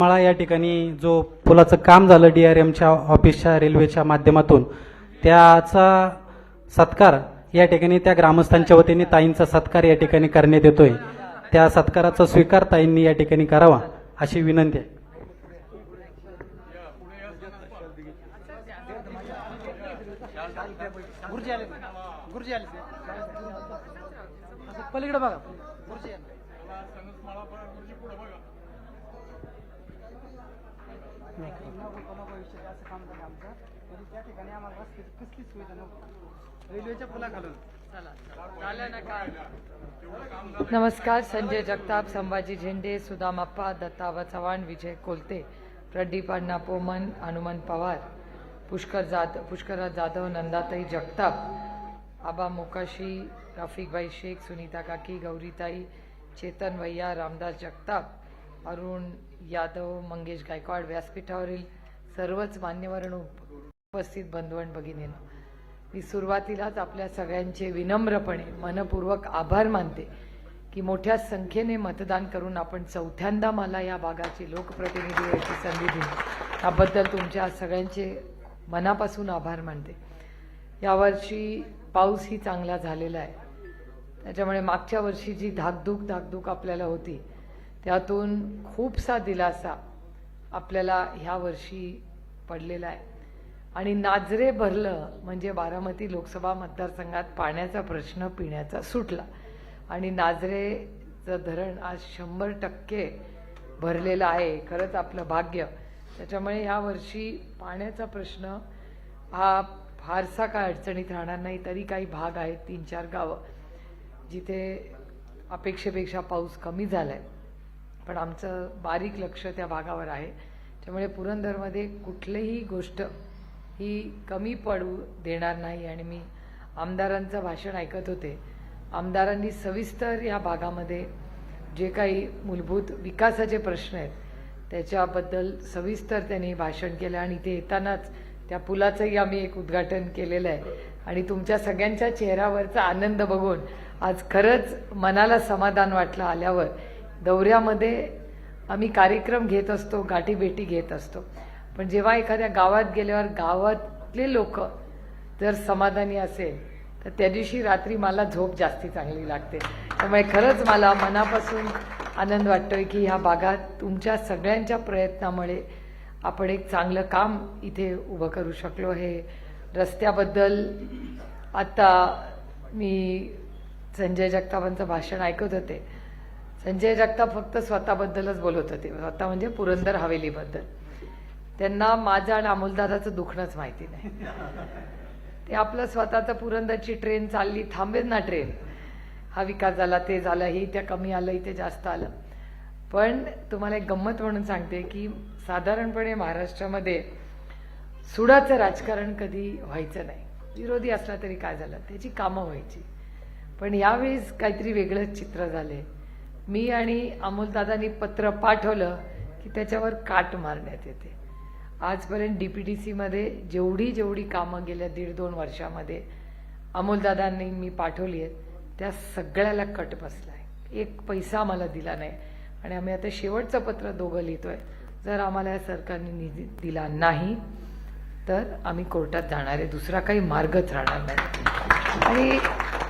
मला या ठिकाणी जो पुलाचं काम झालं डी आर एमच्या ऑफिसच्या रेल्वेच्या माध्यमातून त्याचा सत्कार या ठिकाणी त्या ग्रामस्थांच्या वतीने ताईंचा सत्कार या ठिकाणी करण्यात येतोय. त्या सत्काराचा स्वीकार ताईंनी या ठिकाणी करावा अशी विनंती आहे. गुरुजी आले. गुरुजी आले. पलीकडे बघा गुरुजी आले त्या ठिकाणी आम्हाला रस्त्याची कसलीच सुविधा नव्हती रेल्वेच्या पुलाखालून. नमस्कार संजय जगताप संभाजी झेंडे सुदामाप्पा दत्ताबा चव्हाण विजय कोलते प्रदीप अण्णा पोमन हनुमंत पवार पुष्कर जाद पुष्कराज जाधव नंदाताई जगताप आबा मोकाशी रफिकभाई शेख सुनीता काकी गौरीताई चेतन भैया रामदास जगताप अरुण यादव मंगेश गायकवाड व्यासपीठावरील सर्वच मान्यवर उपस्थित बंधुवण भगिनीनं. मी सुरुवातीलाच आपल्या सगळ्यांचे विनम्रपणे मनपूर्वक आभार मानते की मोठ्या संख्येने मतदान करून आपण चौथ्यांदा मला या भागाची लोकप्रतिनिधी याची संधी दिली. त्याबद्दल तुमच्या सगळ्यांचे मनापासून आभार मानते. यावर्षी पाऊसही चांगला झालेला आहे. त्याच्यामुळे मागच्या वर्षी जी धाकधूक धाकधूक आपल्याला होती त्यातून खूपसा दिलासा आपल्याला ह्या वर्षी पडलेला आहे. आणि नाजरे भरलं म्हणजे बारामती लोकसभा मतदारसंघात पाण्याचा प्रश्न पिण्याचा सुटला. आणि नाजरेचं धरण आज शंभर टक्के भरलेलं आहे खरंच आपलं भाग्य. त्याच्यामुळे ह्या वर्षी पाण्याचा प्रश्न हा फारसा काय अडचणीत राहणार नाही तरी काही भाग आहेत तीन चार गावं जिथे अपेक्षेपेक्षा पाऊस कमी झाला आहे पण आमचं बारीक लक्ष त्या भागावर आहे. त्यामुळे पुरंदरमध्ये कुठलीही गोष्ट ही कमी पडू देणार नाही. आणि मी आमदारांचं भाषण ऐकत होते. आमदारांनी सविस्तर या भागामध्ये जे काही मूलभूत विकासाचे प्रश्न आहेत त्याच्याबद्दल सविस्तर त्यांनी भाषण केलं. आणि इथे येतानाच त्या पुलाचंही आम्ही एक उद्घाटन केलेलं आहे. आणि तुमच्या सगळ्यांच्या चेहऱ्यावरचा आनंद बघून आज खरंच मनाला समाधान वाटलं आल्यावर दौऱ्यामध्ये आम्ही कार्यक्रम घेत असतो गाठीभेटी घेत असतो. पण जेव्हा एखाद्या गावात गेल्यावर गावातले लोक जर समाधानी असेल तर त्या दिवशी रात्री मला झोप जास्ती चांगली लागते. त्यामुळे खरंच मला मनापासून आनंद वाटतोय की ह्या भागात तुमच्या सगळ्यांच्या प्रयत्नामुळे आपण एक चांगलं काम इथे उभं करू शकलो हे रस्त्याबद्दल आता मी संजय जगतापांचं भाषण ऐकत होते. संजय जगताप फक्त स्वतःबद्दलच बोलत होते. स्वतः म्हणजे पुरंदर हवेलीबद्दल. त्यांना माझं आणि अमोलदादाचं दुखणंच माहिती नाही. ते आपलं स्वतःचं पुरंदरची ट्रेन चालली थांबेल ना ट्रेन. हा विकास झाला ते झालं हे त्या कमी आलं इथे जास्त आलं. पण तुम्हाला एक गंमत म्हणून सांगते की साधारणपणे महाराष्ट्रामध्ये सुडाचं राजकारण कधी व्हायचं नाही. विरोधी असला तरी काय झालं? त्याची कामं व्हायची. पण यावेळेस काहीतरी वेगळंच चित्र झाले मी आणि अमोलदादांनी पत्र पाठवलं की त्याच्यावर काट मारण्यात येते. आजपर्यंत डी पी टी सीमध्ये जेवढी जेवढी कामं गेल्या दीड दोन वर्षामध्ये अमोलदादांनी मी पाठवली आहेत त्या सगळ्याला कट बसला आहे एक पैसा आम्हाला दिला नाही. आणि आम्ही आता शेवटचं पत्र दोघं लिहितोय. जर आम्हाला या सरकारने निधी दिला नाही तर आम्ही कोर्टात जाणार आहे. दुसरा काही मार्गच राहणार नाही. आणि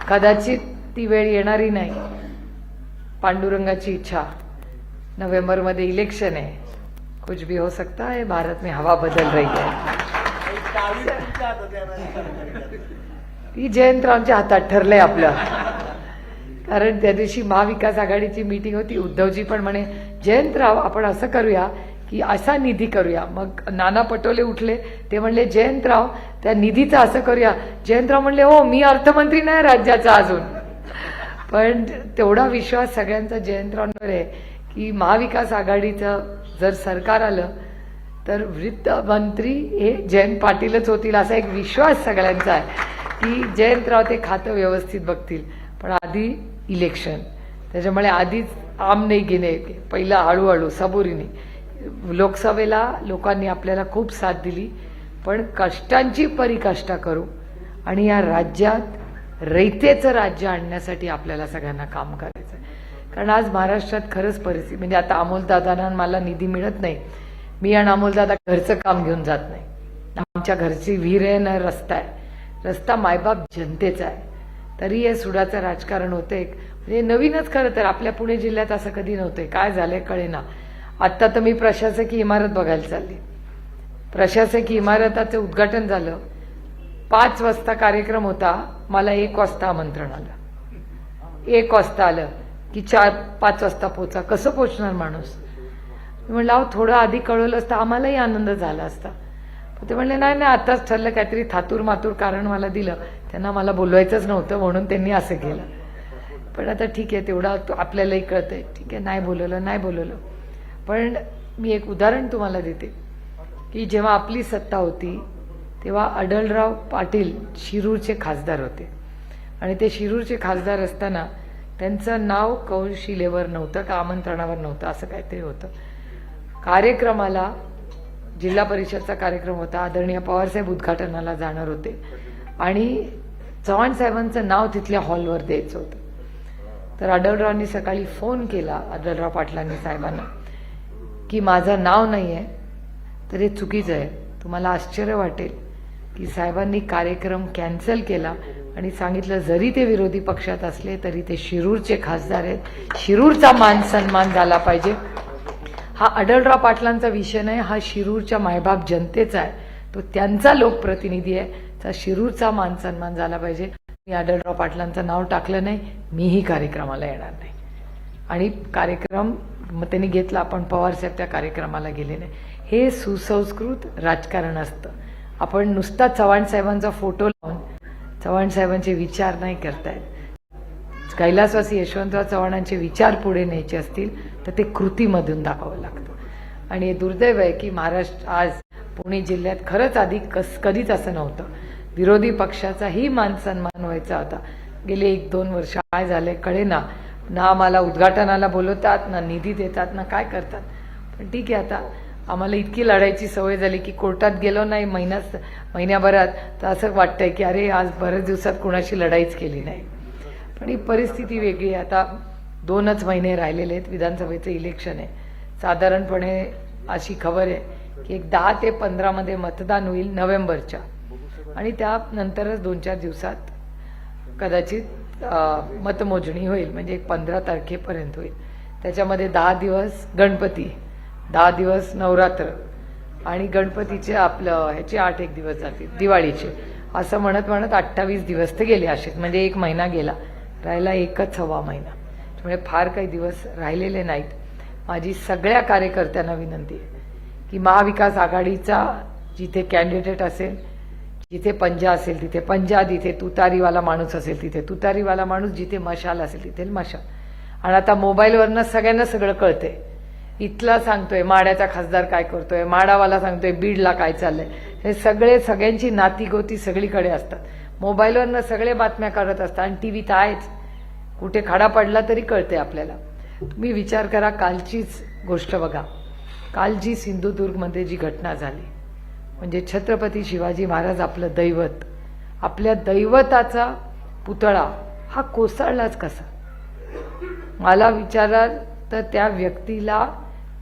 कदाचित ती वेळ येणारी नाही. पांडुरंगाची इच्छा. नोव्हेंबरमध्ये इलेक्शन आहे. कुछ भी हो सकता है भारत में हवा बदल रही है। ती जयंतरावच्या हातात ठरलंय आपलं. कारण त्या दिवशी महाविकास आघाडीची मीटिंग होती उद्धवजी पण म्हणे जयंतराव आपण असं करूया की असा निधी करूया. मग नाना पटोले उठले ते म्हणले जयंतराव त्या निधीचं असं करूया. जयंतराव म्हणले हो मी अर्थमंत्री नाही राज्याचा अजून. पण तेवढा विश्वास सगळ्यांचा जयंतरावांवर आहे. की महाविकास आघाडीचं जर सरकार आलं तर वृत्तमंत्री हे जयंत पाटीलच होतील असा एक विश्वास सगळ्यांचा आहे की जयंतराव ते खातं व्यवस्थित बघतील. पण आधी इलेक्शन. त्याच्यामुळे आधीच आम नाही घेणे पहिलं हळूहळू सबुरीने. लोकसभेला लोकांनी आपल्याला खूप साथ दिली पण कष्टांची परिकष्टा करू आणि या राज्यात रयतेचं राज्य आणण्यासाठी आपल्याला सगळ्यांना काम करायचं आहे कारण आज महाराष्ट्रात खरंच परिस्थिती म्हणजे आता अमोलदादांना मला निधी मिळत नाही. मी आणि अमोलदादा घरचं काम घेऊन जात नाही. आमच्या घरची विहीर आहे ना रस्ता आहे. रस्ता मायबाप जनतेचा आहे. तरी हे सुडाचं राजकारण होते म्हणजे नवीनच खरं तर आपल्या पुणे जिल्ह्यात असं कधी नव्हते. काय झालंय कळेना. आत्ता तर मी प्रशासकीय इमारत बघायला चालली. प्रशासकीय इमारताचं उद्घाटन झालं. पाच वाजता कार्यक्रम होता. मला एक वाजता आमंत्रण आलं. एक वाजता आलं. की चार पाच वाजता पोचा कसं पोचणार माणूस? म्हणलं अहो थोडं आधी कळवलं असतं आम्हालाही आनंद झाला असता. ते म्हणले नाही नाही आताच ठरलं काहीतरी थातूर मातूर कारण मला दिलं. त्यांना मला बोलवायचंच नव्हतं म्हणून त्यांनी असं केलं. पण आता ठीक आहे तेवढा तो आपल्यालाही कळतंय. ठीक आहे नाही बोलवलं नाही बोलवलं. पण मी एक उदाहरण तुम्हाला देते की जेव्हा आपली सत्ता होती तेव्हा अडलराव पाटील शिरूरचे खासदार होते. आणि ते शिरूरचे खासदार असताना त्यांचं नाव कौशिलेवर नव्हतं का आमंत्रणावर नव्हतं असं काहीतरी होतं. कार्यक्रमाला जिल्हा परिषदचा कार्यक्रम होता आदरणीय पवारसाहेब उद्घाटनाला जाणार होते. आणि चव्हाण साहेबांचं नाव तिथल्या हॉलवर द्यायचं होतं. तर आढळरावांनी सकाळी फोन केला आढळराव पाटलांनी साहेबांना की माझं नाव नाही आहे तर हे चुकीचं आहे. तुम्हाला आश्चर्य वाटेल. की साहेबांनी कार्यक्रम कॅन्सल केला आणि सांगितलं जरी ते विरोधी पक्षात असले तरी ते शिरूरचे खासदार आहेत. शिरूरचा मान सन्मान झाला पाहिजे. हा अडलराव पाटलांचा विषय नाही हा शिरूरच्या मायबाप जनतेचा आहे. तो त्यांचा लोकप्रतिनिधी आहे. त्या शिरूरचा मान सन्मान झाला पाहिजे. मी अडलराव पाटलांचं नाव टाकलं नाही मीही कार्यक्रमाला येणार नाही. आणि कार्यक्रम मग त्यांनी घेतला पण पवारसाहेब त्या कार्यक्रमाला गेले नाही. हे सुसंस्कृत राजकारण असतं. आपण नुसता चव्हाण साहेबांचा फोटो लावून चव्हाण साहेबांचे विचार नाही करतायत. कैलासवासी यशवंतराव चव्हाणांचे विचार पुढे न्यायचे असतील तर ते कृतीमधून दाखवावं लागतं. आणि दुर्दैव आहे की महाराष्ट्र आज पुणे जिल्ह्यात खरंच आधी कस कधीच असं नव्हतं. विरोधी पक्षाचाही मान सन्मान व्हायचा होता. गेले एक दोन वर्ष काय झाले कळे ना. ना आम्हाला उद्घाटनाला बोलवतात ना निधी देतात ना काय करतात. पण ठीक आहे आता. आम्हाला इतकी लढायची सवय झाली की कोर्टात गेलो नाही महिना महिन्याभरात तर असं वाटतंय की अरे आज बऱ्याच दिवसात कुणाशी लढाईच केली नाही. पण ही परिस्थिती वेगळी आहे. आता दोनच महिने राहिलेले आहेत विधानसभेचं इलेक्शन आहे. साधारणपणे अशी खबर आहे की एक दहा ते पंधरामध्ये मतदान होईल नोव्हेंबरच्या. आणि त्यानंतरच दोन चार दिवसात कदाचित मतमोजणी होईल. म्हणजे एक पंधरा तारखेपर्यंत होईल. त्याच्यामध्ये दहा दिवस गणपती. दहा दिवस नवरात्र आणि गणपतीचे आपलं ह्याचे आठ एक दिवस जातील दिवाळीचे. असं म्हणत म्हणत अठ्ठावीस दिवस ते गेले असेच म्हणजे एक महिना गेला. राहिला एकच हवा महिना. त्यामुळे फार काही दिवस राहिलेले नाहीत. माझी सगळ्या कार्यकर्त्यांना विनंती आहे की महाविकास आघाडीचा जिथे कॅन्डिडेट असेल जिथे पंजा असेल तिथे पंजा जिथे तुतारीवाला माणूस असेल तिथे तुतारीवाला माणूस जिथे मशाल असेल तिथे मशाल. आणि आता मोबाईलवरनं सगळ्यांना सगळं कळतंय. इथला सांगतोय माड्याचा खासदार काय करतोय माडावाला सांगतोय बीडला काय चाललंय. हे सगळे सगळ्यांची नातीगोती सगळीकडे असतात. मोबाईलवरनं सगळे बातम्या करत असतात आणि टी व्ही तर आहेच. कुठे खाडा पडला तरी कळते आपल्याला. तुम्ही विचार करा कालचीच गोष्ट बघा. काल जी सिंधुदुर्गमध्ये जी घटना झाली म्हणजे छत्रपती शिवाजी महाराज आपलं दैवत आपल्या दैवताचा पुतळा हा कोसळलाच कसा? मला विचारा तर त्या व्यक्तीला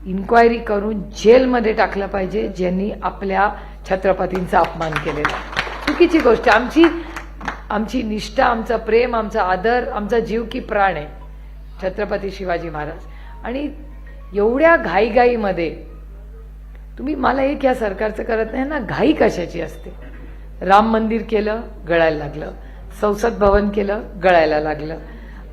इन्क्वायरी करून जेलमध्ये टाकलं पाहिजे ज्यांनी आपल्या छत्रपतींचा अपमान केलेला चुकीची गोष्ट. आमची आमची निष्ठा आमचा प्रेम आमचा आदर आमचा जीव की प्राण आहे छत्रपती शिवाजी महाराज. आणि एवढ्या घाईघाईमध्ये तुम्ही मला एक या सरकारचं करत नाही ना घाई कशाची असते? राम मंदिर केलं गळायला लागलं. संसद भवन केलं गळायला लागलं.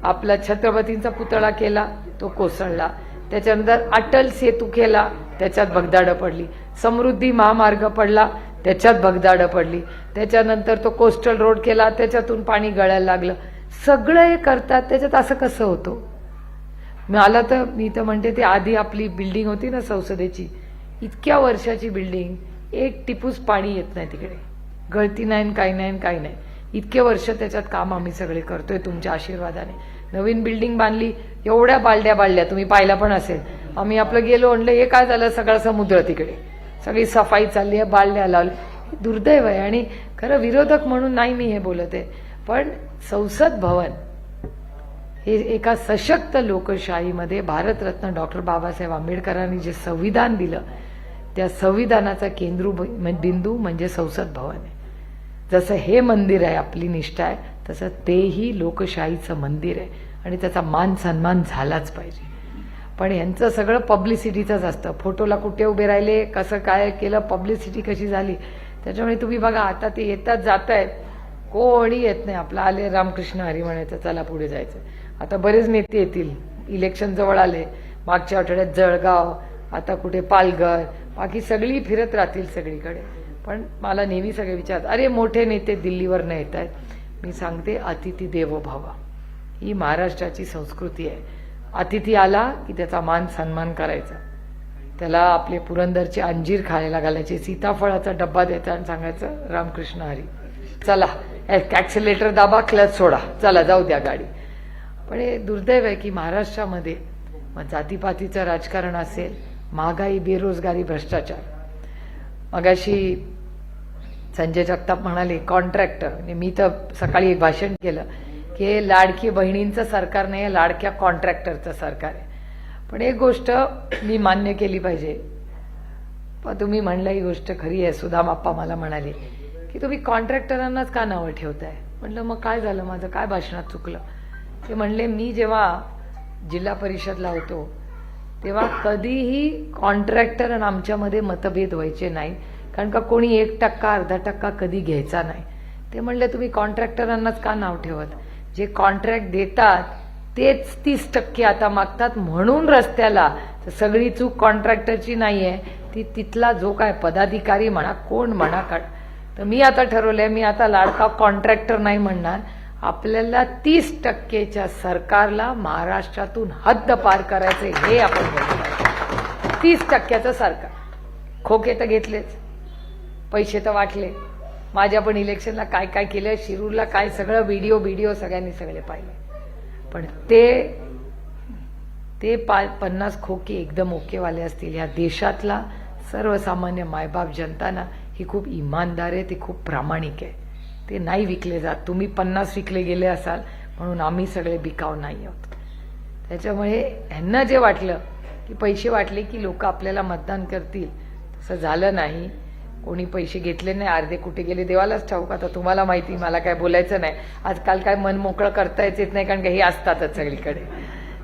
आपला छत्रपतींचा पुतळा केला तो कोसळला. त्याच्यानंतर अटल सेतू केला त्याच्यात भगदाडं पडली. समृद्धी महामार्ग पडला त्याच्यात भगदाडं पडली. त्याच्यानंतर तो कोस्टल रोड केला त्याच्यातून पाणी गळायला लागलं. सगळं हे करतात त्याच्यात असं कसं होतं? मला तर मी तर म्हणते ते आधी आपली बिल्डिंग होती ना संसदेची इतक्या वर्षाची बिल्डिंग एक टिपूस पाणी येत नाही तिकडे. गळती नाही काही नाही काही नाही. इतके वर्ष त्याच्यात काम आम्ही सगळे करतोय तुमच्या आशीर्वादाने. नवीन बिल्डिंग बांधली एवढ्या बालड्या बालड्या तुम्ही पाहिला पण असेल. आम्ही आपलं गेलो म्हणलं हे काय झालं? सगळा समुद्र तिकडे. सगळी सफाई चालली आहे बालड्या लावली दुर्दैव आहे आणि खरं विरोधक म्हणून नाही मी हे बोलत आहे. पण संसद भवन हे एका सशक्त लोकशाहीमध्ये भारतरत्न डॉक्टर बाबासाहेब आंबेडकरांनी जे संविधान दिलं त्या संविधानाचा केंद्र बिंदू म्हणजे संसद भवन आहे. जसं हे मंदिर आहे आपली निष्ठा आहे तसं तेही लोकशाहीचं मंदिर आहे. आणि त्याचा मान सन्मान झालाच पाहिजे. पण यांचं सगळं पब्लिसिटीचंच असतं. फोटोला कुठे उभे राहिले कसं काय केलं पब्लिसिटी कशी झाली? त्याच्यामुळे तुम्ही बघा आता ते येतात जात आहेत कोणी येत नाही. आपलं आले रामकृष्ण हरी म्हणायचं चला पुढे जायचं. आता बरेच नेते येतील. इलेक्शन जवळ आले. मागच्या आठवड्यात जळगाव आता कुठे पालघर. बाकी सगळी फिरत राहतील सगळीकडे. पण मला नेहमी सगळे विचार अरे मोठे नेते दिल्लीवर न येत आहेत मी सांगते अतिथी देवो ही महाराष्ट्राची संस्कृती आहे. अतिथी आला की त्याचा मान सन्मान करायचा. त्याला आपले पुरंदरचे अंजीर खायला घालायचे सीताफळाचा डब्बा द्यायचा आणि सांगायचं रामकृष्ण हरी. चला ॲक्सिलेटर दाबा क्लच सोडा. चला जाऊ द्या गाडी. पण हे दुर्दैव आहे की महाराष्ट्रामध्ये मग जातीपातीचं राजकारण असेल महागाई बेरोजगारी भ्रष्टाचार. मगाशी संजय जगताप म्हणाले कॉन्ट्रॅक्टर. मी तर सकाळी एक भाषण केलं. की हे लाडकी बहिणींचं सरकार नाही हे लाडक्या कॉन्ट्रॅक्टरचं सरकार आहे. पण एक गोष्ट मी मान्य केली पाहिजे. पण तुम्ही म्हणलं ही गोष्ट खरी आहे सुधा बाप्पा मला म्हणाले की तुम्ही कॉन्ट्रॅक्टरांनाच का नावं ठेवताय. म्हटलं मग काय झालं? माझं काय भाषणात चुकलं? ते म्हणले मी जेव्हा जिल्हा परिषदला होतो तेव्हा कधीही कॉन्ट्रॅक्टर आणि आमच्यामध्ये मतभेद व्हायचे नाही. कारण का कोणी एक टक्का अर्धा टक्का कधी घ्यायचा नाही. ते म्हणले तुम्ही कॉन्ट्रॅक्टरांनाच का नाव ठेवत? जे कॉन्ट्रॅक्ट देतात तेच तीस टक्के आता मागतात. म्हणून रस्त्याला तर सगळी चूक कॉन्ट्रॅक्टरची नाही आहे ती तिथला जो काय पदाधिकारी म्हणा कोण म्हणा का तर मी आता ठरवलंय मी आता लाडका कॉन्ट्रॅक्टर नाही म्हणणार. आपल्याला तीस टक्केच्या सरकारला महाराष्ट्रातून हद्द पार करायचे हे आपण बोलतो तीस टक्क्याचं सरकार. खोके तर घेतलेच. पैसे तर वाटले. माझ्या पण इलेक्शनला काय काय केलं शिरूरला काय सगळं व्हिडिओ व्हिडिओ सगळ्यांनी सगळे पाहिले. पण ते ते पा पन्नास खोके एकदम ओकेवाले असतील. ह्या देशातला सर्वसामान्य मायबाप जनताना ही खूप इमानदार आहे ती खूप प्रामाणिक आहे. ते नाही विकले जात. तुम्ही पन्नास विकले गेले असाल म्हणून आम्ही सगळे बिकाव नाही आहोत. त्याच्यामुळे ह्यांना जे वाटलं की पैसे वाटले की लोक आपल्याला मतदान करतील तसं झालं नाही. कोणी पैसे घेतले नाही अर्धे कुठे गेले? देवालाच ठाऊक आता तुम्हाला माहिती मला काय बोलायचं नाही. आजकाल काय मन मोकळं करता येत नाही कारण का हे असतातच सगळीकडे.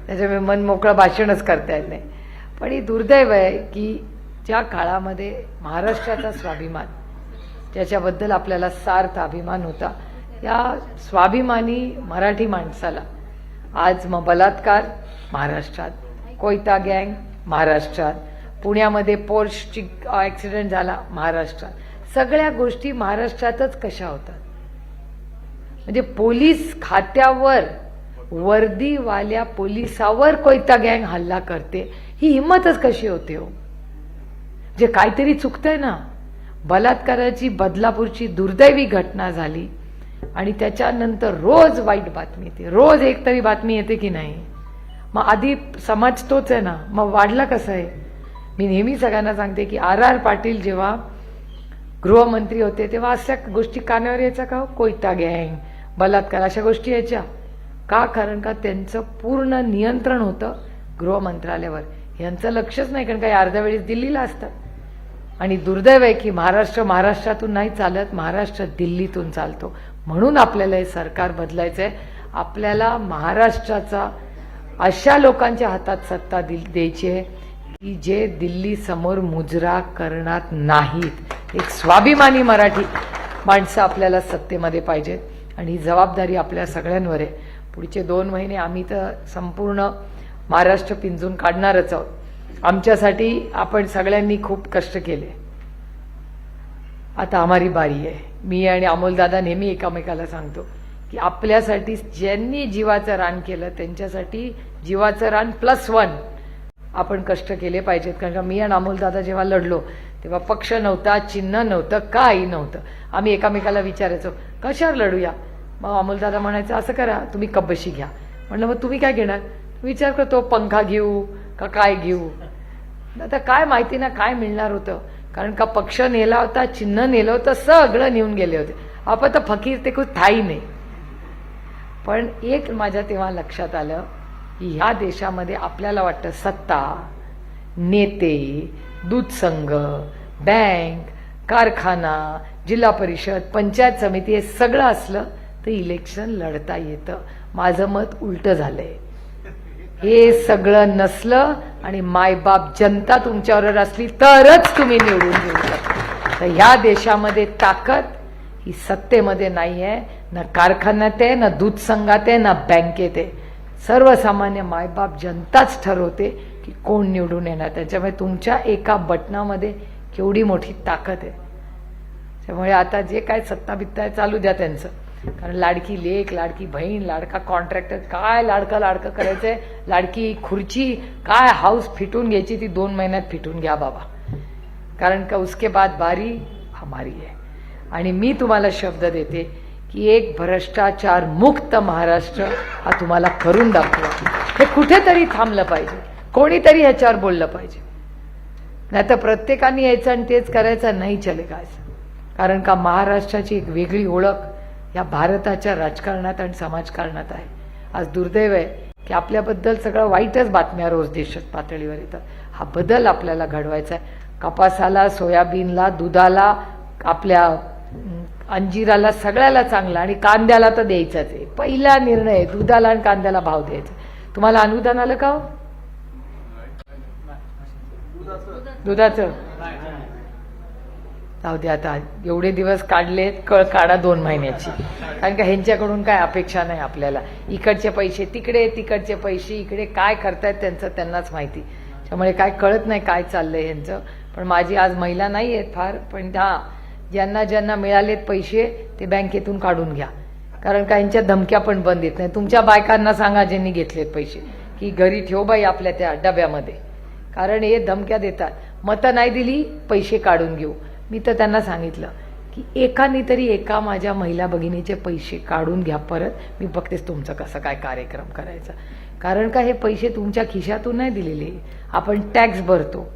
त्याच्यामुळे मन मोकळं भाषणच करता येत नाही. पण ही दुर्दैव आहे की ज्या काळामध्ये महाराष्ट्राचा स्वाभिमान ज्याच्याबद्दल आपल्याला सार्थ अभिमान होता या स्वाभिमानी मराठी माणसाला आज मग बलात्कार महाराष्ट्रात कोयता गँग महाराष्ट्रात पुण्यामध्ये पोर्शची ऍक्सिडेंट झाला महाराष्ट्रात. सगळ्या गोष्टी महाराष्ट्रातच कशा होतात? म्हणजे पोलीस खात्यावर वर्दीवाल्या पोलिसावर कोयता गँग हल्ला करते ही हिंमतच कशी होते हो? जे काहीतरी चुकतंय ना बलात्काराची बदलापूरची दुर्दैवी घटना झाली आणि त्याच्यानंतर रोज वाईट बातमी येते. रोज एक तरी बातमी येते की नाही? मग आधी समाज तोच आहे ना. मग वाढला कसं आहे? मी नेहमी सगळ्यांना सांगते की आर आर पाटील जेव्हा गृहमंत्री होते तेव्हा अशा गोष्टी कानावर यायच्या का? कोयता गँग बलात्कार अशा गोष्टी यायच्या. का? कारण का त्यांचं पूर्ण नियंत्रण होतं गृह मंत्रालयावर यांचं लक्षच नाही कारण काही अर्ध्या वेळेस दिल्लीला असतात. आणि दुर्दैव आहे की महाराष्ट्र महाराष्ट्रातून नाही चालत महाराष्ट्र दिल्लीतून चालतो. म्हणून आपल्याला हे सरकार बदलायचं आहे आपल्याला महाराष्ट्राचा अशा लोकांच्या हातात सत्ता दिल द्यायची आहे. की जे दिल्ली समोर मुजरा करणार नाहीत. एक स्वाभिमानी मराठी माणसं आपल्याला सत्तेमध्ये पाहिजेत आणि ही जबाबदारी आपल्या सगळ्यांवर आहे. पुढचे दोन महिने आम्ही तर संपूर्ण महाराष्ट्र पिंजून काढणारच आहोत. आमच्यासाठी आपण सगळ्यांनी खूप कष्ट केले. आता आम्हारी बारी आहे. मी आणि अमोलदादा नेहमी एकामेकाला सांगतो की आपल्यासाठी ज्यांनी जीवाचं रान केलं त्यांच्यासाठी जीवाचं रान प्लस वन आपण कष्ट केले पाहिजेत. कारण का मी आणि अमोलदादा जेव्हा लढलो तेव्हा पक्ष नव्हता चिन्ह नव्हतं काही नव्हतं. आम्ही एकामेकाला विचारायचो कशावर लढूया? मग अमोलदादा म्हणायचं असं करा तुम्ही कब्बशी घ्या. म्हणलं मग तुम्ही काय घेणार? विचार करतो पंखा घेऊ का काय घेऊ? आता काय माहिती ना काय मिळणार होतं? कारण का पक्ष नेला होता चिन्ह नेलं होतं सगळं नेऊन गेले होते. आपण तर फकीर ते खूप थाई नाही. पण एक माझ्या तेव्हा लक्षात आलं ह्या देशामध्ये आपल्याला वाटतं सत्ता नेते दूध संघ बँक कारखाना जिल्हा परिषद पंचायत समिती हे सगळं असलं तर इलेक्शन लढता येतं. माझं मत उलटं झालंय. हे सगळं नसलं आणि मायबाप जनता तुमच्यावर असली तरच तुम्ही निवडून घेऊ शकता. तर ह्या देशामध्ये ताकद ही सत्तेमध्ये नाही आहे ना कारखान्यात आहे ना दूध संघात आहे ना बँकेत आहे. सर्वसामान्य मायबाप जनताच ठरवते की कोण निवडून येणार. त्याच्यामुळे तुमच्या एका बटनामध्ये केवढी मोठी ताकद आहे. त्यामुळे आता जे काय सत्ता बित्ता आहे चालू द्या त्यांचं. कारण लाडकी लेख लाडकी बहीण लाडका कॉन्ट्रॅक्टर काय लाडका लाडकं करायचंय? लाडकी खुर्ची काय हाऊस फिटून घ्यायची ती दोन महिन्यात फिटून घ्या बाबा. कारण का उसके बाद बारी हमारी आहे आणि मी तुम्हाला शब्द देते की एक भ्रष्टाचार मुक्त महाराष्ट्र हा तुम्हाला करून दाखवा. हे कुठेतरी थांबलं पाहिजे. कोणीतरी ह्याच्यावर बोललं पाहिजे. नाही तर प्रत्येकाने यायचं आणि तेच करायचं नाही चले असं कारण का महाराष्ट्राची एक वेगळी ओळख या भारताच्या राजकारणात आणि समाजकारणात आहे. आज दुर्दैव आहे की आपल्याबद्दल सगळं वाईटच बातम्या रोज देशात पातळीवर येतात. हा बदल आपल्याला घडवायचा आहे. कपासाला सोयाबीनला दुधाला आपल्या अंजिराला सगळ्याला चांगला आणि कांद्याला तर द्यायचाच आहे. पहिला निर्णय दुधाला आणि कांद्याला भाव द्यायचा. तुम्हाला अनुदान आलं का हो? दुधाचं? जाऊ दे आता एवढे दिवस काढलेत कळ काढा दोन महिन्याची. कारण का ह्यांच्याकडून काय अपेक्षा नाही आपल्याला. इकडचे पैसे तिकडे तिकडचे पैसे इकडे काय करतायत त्यांचं त्यांनाच माहिती. त्यामुळे काय कळत नाही काय चाललंय ह्यांचं. पण माझी आज महिला नाही आहेत फार पण त्या ज्यांना ज्यांना मिळालेत पैसे ते बँकेतून काढून घ्या. कारण काहींच्या धमक्या पण बंद येत नाही तुमच्या बायकांना सांगा ज्यांनी घेतलेत पैसे. की घरी ठेव बाई आपल्या त्या डब्यामध्ये. कारण हे धमक्या देतात. मतं नाही दिली पैसे काढून घेऊ. मी तर त्यांना सांगितलं की एकाने तरी एका माझ्या महिला भगिनीचे पैसे काढून घ्या परत. मी बघतेच तुमचं कसं काय कार्यक्रम करायचा. कारण का हे पैसे तुमच्या खिशातून नाही दिलेले. आपण टॅक्स भरतो.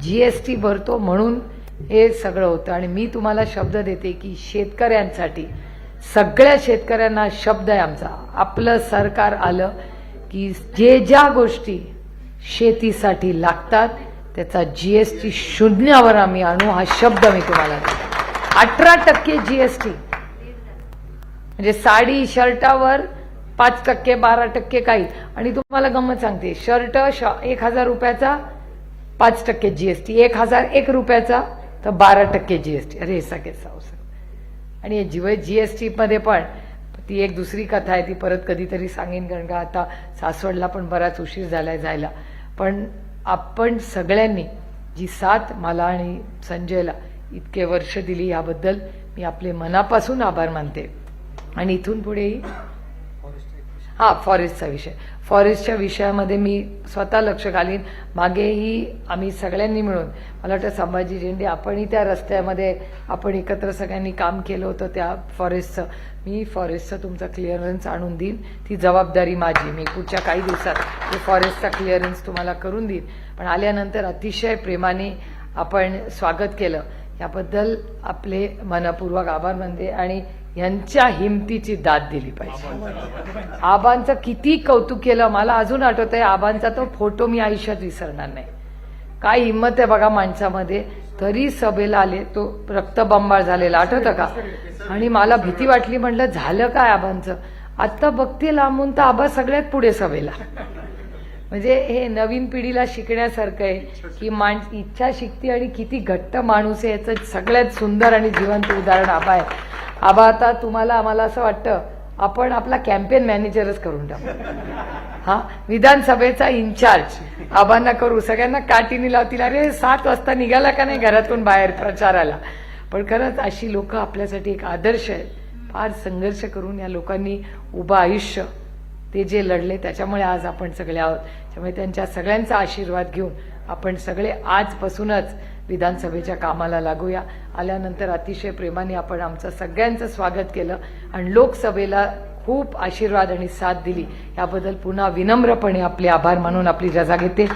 जीएसटी भरतो म्हणून हे सगळं होतं. आणि मी तुम्हाला शब्द देते की शेतकऱ्यांसाठी सगळ्या शेतकऱ्यांना शब्द आहे आमचा. आपलं सरकार आलं की जे ज्या गोष्टी शेतीसाठी लागतात त्याचा जीएसटी शून्यावर आम्ही आणू हा शब्द मी तुम्हाला देतो. अठरा टक्के जीएसटी म्हणजे साडी शर्टावर पाच टक्के बारा टक्के काही. आणि तुम्हाला गंमत सांगते शर्ट एक हजार रुपयाचा पाच टक्के जीएसटी एक हजार एक रुपयाचा तर बारा टक्के जीएसटी अरे हो हे सगळे सावसर आणि जीव एस टीमध्ये पण ती एक दुसरी कथा आहे ती परत कधीतरी सांगेन कारण का आता सासवडला पण बराच उशीर झालाय जायला. पण आपण सगळ्यांनी जी साथ मला आणि संजयला इतके वर्ष दिली याबद्दल मी आपले मनापासून आभार मानते. आणि इथून पुढेही हा फॉरेस्टचा विषय. फॉरेस्टच्या विषयामध्ये मी स्वतः लक्ष घालीन. मागेही आम्ही सगळ्यांनी मिळून मला वाटतं संभाजी झेंडे आपणही त्या रस्त्यामध्ये आपण एकत्र सगळ्यांनी काम केलं होतं त्या फॉरेस्टचं मी फॉरेस्टचं तुमचा क्लिअरन्स आणून देईन. ती जबाबदारी माझी. मी पुढच्या काही दिवसात ते फॉरेस्टचा क्लिअरन्स तुम्हाला करून देईन. पण आल्यानंतर अतिशय प्रेमाने आपण स्वागत केलं. याबद्दल आपले मनपूर्वक आभार मानते आणि यांच्या हिमतीची दाद दिली पाहिजे. आबांचं किती कौतुक केलं मला अजून आठवत आहे आबांचा तो फोटो मी आयुष्यात विसरणार नाही. काय हिंमत आहे बघा माणसामध्ये तरी सभेला आले तो रक्तबंबाळ झालेला आठवतं का? आणि मला भीती वाटली म्हटलं झालं काय आबांचं? आता बघते लांबून तर आबा सगळ्यात पुढे सभेला. म्हणजे हे नवीन पिढीला शिकण्यासारखं आहे की माण इच्छा शिकते आणि किती घट्ट माणूस आहे याचं सगळ्यात सुंदर आणि जिवंत उदाहरण आबा आहे. आबा आता तुम्हाला आम्हाला असं वाटतं आपण आपला कॅम्पेन मॅनेजरच करून टाकू. हा? विधानसभेचा इन्चार्ज आबांना करू. सगळ्यांना काटीने लावतील. अरे सात वाजता निघाला का नाही घरातून बाहेर प्रचाराला? पण खरंच अशी लोक आपल्यासाठी एक आदर्श आहेत. फार संघर्ष करून या लोकांनी उभं आयुष्य ते जे लढले त्याच्यामुळे आज आपण सगळे आहोत. त्यामुळे त्यांच्या सगळ्यांचा आशीर्वाद घेऊन आपण सगळे आजपासूनच विधानसभेच्या कामाला लागूया. आल्यानंतर अतिशय प्रेमाने आपण आमचं सगळ्यांचं स्वागत केलं आणि लोकसभेला खूप आशीर्वाद आणि साथ दिली. याबद्दल पुन्हा विनम्रपणे आपले आभार मानून आपली रजा घेते.